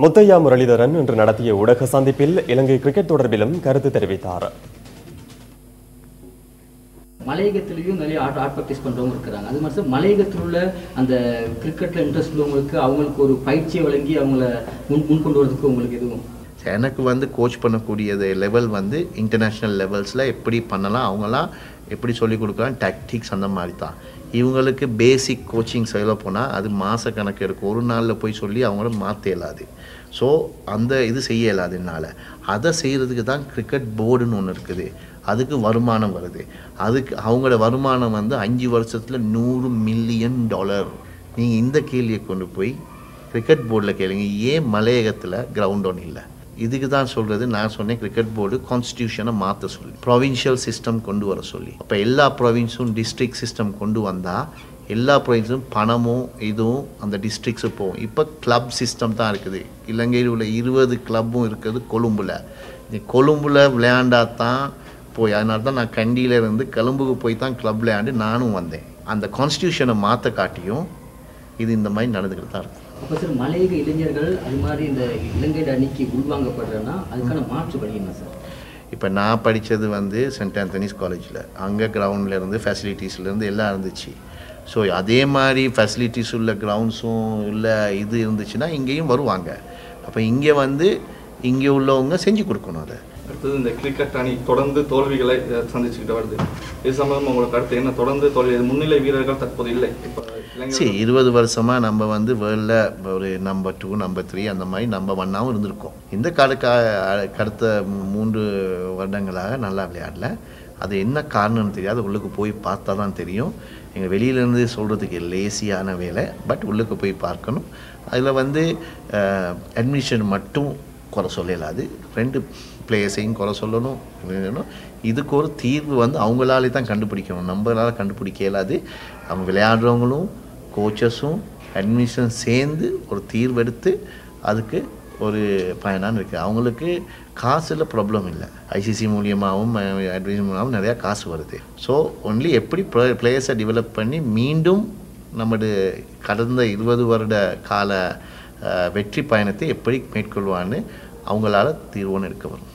முத்தையா முரளிதரன் இன்று நடத்திய ஊடக சந்திப்பில் இலங்கை கிரிக்கெட் தொடர்பிலும் கருத்து தெரிவித்தார். மலையகத்திலையும் நிறைய ஆட் ஆட் ப்ராக்டிஸ் பண்ணுறவங்க இருக்கிறாங்க. அது மாதிரி மலையகத்தில் உள்ள அந்த கிரிக்கெட்டில் இன்ட்ரெஸ்ட் உள்ளவங்களுக்கு அவங்களுக்கு ஒரு பயிற்சியை வழங்கி அவங்கள முன் முன் கொண்டு வரதுக்கு உங்களுக்கு எதுவும்? எனக்கு வந்து கோச் பண்ணக்கூடியது லெவல் வந்து இன்டர்நேஷ்னல் லெவல்ஸில் எப்படி பண்ணலாம் அவங்களாம் எப்படி சொல்லிக் கொடுக்கலாம் டாக்டிக்ஸ் அந்த மாதிரி தான். இவங்களுக்கு பேசிக் கோச்சிங் சொல்ல போனால் அது மாத கணக்கு இருக்கும். ஒரு நாளில் போய் சொல்லி அவங்கள மாற்ற இயலாது. ஸோ அந்த இது செய்ய இயலாதுனால அதை செய்கிறதுக்கு தான் கிரிக்கெட் போர்டுன்னு ஒன்று இருக்குது. அதுக்கு வருமானம் வருது. அதுக்கு அவங்களோட வருமானம் வந்து அஞ்சு வருஷத்தில் நூறு மில்லியன் டாலர் நீங்கள் இந்த கேள்வியை கொண்டு போய் கிரிக்கெட் போர்டில் கேளுங்க. ஏன் மலையகத்தில் கிரவுண்ட் ஒன்று இல்லை? இதுக்கு தான் சொல்கிறது நான் சொன்னேன் கிரிக்கெட் போர்டு கான்ஸ்டியூஷனை மாற்ற சொல்லி ப்ரொவின்ஷியல் சிஸ்டம் கொண்டு வர சொல்லி. அப்போ எல்லா ப்ரொவின்ஸும் டிஸ்ட்ரிக்ட் சிஸ்டம் கொண்டு வந்தால் எல்லா ப்ரொவின்ஸும் பணமும் இதுவும் அந்த டிஸ்ட்ரிக்ஸு போகும். இப்போ கிளப் சிஸ்டம் தான் இருக்குது. இலங்கையில் உள்ள இருபது கிளப்பும் இருக்குது கொழும்புல. இந்த கொழும்புல விளையாண்டா தான் போய் அதனால தான் நான் கண்டியிலேருந்து கொழும்புக்கு போய் தான் கிளப் விளையாண்டு நானும் வந்தேன். அந்த கான்ஸ்டியூஷனை மாற்ற காட்டியும் இது இந்த மாதிரி நடந்துக்கிட்டு தான் இருக்கும் அப்போ சார் மலையக இளைஞர்கள் அது மாதிரி இந்த இலங்கை அணிக்கு உள்வாங்கப்படுறேன்னா அதுக்கான மாற்று வழி என்ன சார் இப்போ நான் படித்தது வந்து சென்ட் ஆந்தனிஸ் காலேஜில் அங்கே கிரவுண்டில் இருந்து ஃபெசிலிட்டிஸ்லேருந்து எல்லாம் இருந்துச்சு. ஸோ அதே மாதிரி ஃபெசிலிட்டிஸ் உள்ள கிரவுண்ட்ஸும் உள்ள இது இருந்துச்சுன்னா இங்கேயும் வருவாங்க. அப்போ இங்கே வந்து இங்கே உள்ளவங்க செஞ்சு கொடுக்கணும் அதை. அடுத்தது இந்த கிரிக்கெட் அணி தொடர்ந்து தோல்விகளை சந்திச்சுக்கிட்டு வருது. இது சம்பந்தமா உங்களுக்கு அடுத்து என்ன? தொடர்ந்து தோல்வி முன்னிலை வீரர்கள் தற்போது இல்லை. இப்போ சரி இருபது வருஷமாக நம்ம வந்து வேர்ல்டில் ஒரு நம்பர் டூ நம்பர் த்ரீ அந்த மாதிரி நம்பர் ஒன்னாகவும் இருந்திருக்கோம். இந்த கடுக்கா அடுத்த மூன்று வருடங்களாக நல்லா விளையாடல. அது என்ன காரணம்னு தெரியாது. உள்ளுக்கு போய் பார்த்தா தான் தெரியும். எங்கள் வெளியிலேருந்து சொல்கிறதுக்கு லேசியான வேலை பட் உள்ளுக்கு போய் பார்க்கணும். அதில் வந்து அட்மிஷன் மட்டும் குறை சொல்லலாது ரெண்டு பிளேயர்ஸையும் குறை சொல்லணும். இதுக்கு ஒரு தீர்வு வந்து அவங்களாலே தான் கண்டுபிடிக்கணும். நம்மளால கண்டுபிடிக்க இயலாது. அவங்க விளையாடுறவங்களும் கோச்சஸும் அட்மிஷன் சேர்ந்து ஒரு தீர்வெடுத்து அதுக்கு ஒரு பயனான்னு இருக்குது அவங்களுக்கு காசில் ப்ராப்ளம் இல்லை. ஐசிசி மூலியமாகவும் அட்மிஷன் மூலியமாகவும் நிறையா காசு வருது. ஸோ ஒன்லி எப்படி பிளேயர்ஸை டெவலப் பண்ணி மீண்டும் நமது கடந்த இருபது வருட கால வெற்றி பயணத்தை எப்படி மேற்கொள்வான்னு அவங்களால தீர்வுன்னு எடுக்க வரும்.